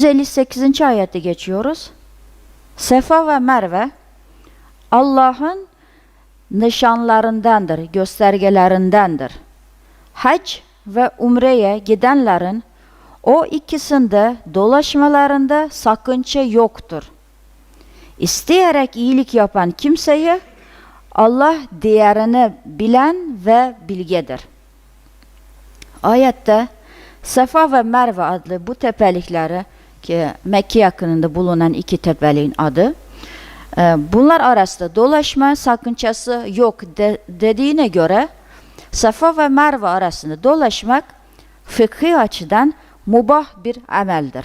158. ayette geçiyoruz. Sefa ve Merve Allah'ın nişanlarındandır, göstergelerindendir. Hac ve umreye gidenlerin o ikisinde dolaşmalarında sakınca yoktur. İsteyerek iyilik yapan kimseye Allah değerini bilen ve bilgedir. Ayette Safa ve Merve adlı bu tepelikleri Mekke yakınında bulunan iki tepeliğin adı. e, Bunlar arasında dolaşma sakıncası yok de- dediğine göre Safa ve Merve arasında dolaşmak fıkhi açıdan mubah bir ameldir.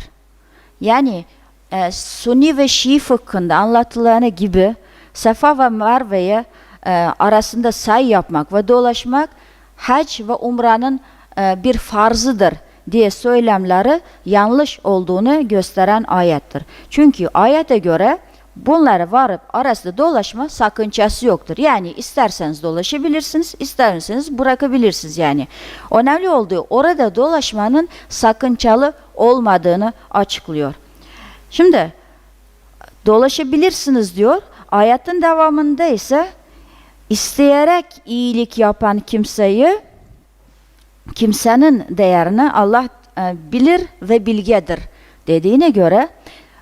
Yani e, Sunni ve Şii fıkhında anlatılanı gibi Safa ve Merve'ye e, arasında say yapmak ve dolaşmak hac ve umranın e, bir farzıdır diye söylemleri yanlış olduğunu gösteren ayettir. Çünkü ayete göre bunlara varıp arasında dolaşma sakıncası yoktur. Yani isterseniz dolaşabilirsiniz, isterseniz bırakabilirsiniz yani. Önemli olduğu orada dolaşmanın sakıncalı olmadığını açıklıyor. Şimdi dolaşabilirsiniz diyor. Ayetin devamında ise isteyerek iyilik yapan kimseyi kimsenin değerini Allah e, bilir ve bilgedir dediğine göre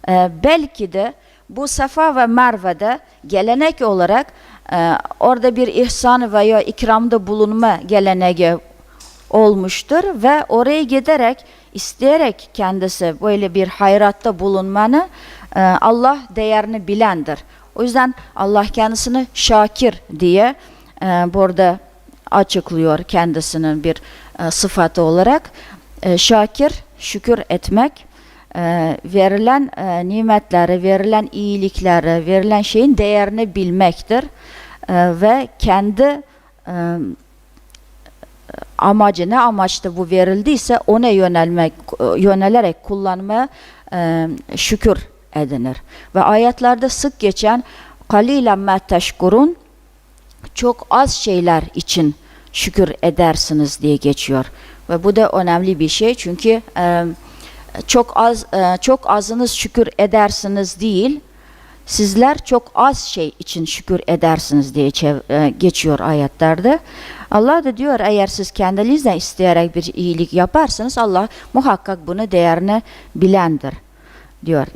e, belki de bu Safa ve Merve'de gelenek olarak e, orada bir ihsan veya ikramda bulunma geleneği olmuştur ve oraya giderek isteyerek kendisi böyle bir hayratta bulunmanı e, Allah değerini bilendir. O yüzden Allah kendisini şakir diye e, burada açıklıyor kendisinin bir e, sıfatı olarak. E, şakir, şükür etmek, e, verilen e, nimetleri, verilen iyilikleri, verilen şeyin değerini bilmektir. E, ve kendi e, amacı ne amaçta bu verildiyse ona yönelmek yönelerek kullanmaya e, şükür edinir. Ve ayetlerde sık geçen kalilen ma teşkurun çok az şeyler için şükür edersiniz diye geçiyor. Ve bu da önemli bir şey çünkü e, çok az e, çok azınız şükür edersiniz değil. Sizler çok az şey için şükür edersiniz diye e, geçiyor ayetlerde. Allah da diyor eğer siz kendinizden isteyerek bir iyilik yaparsanız Allah muhakkak bunu değerini bilendir diyor.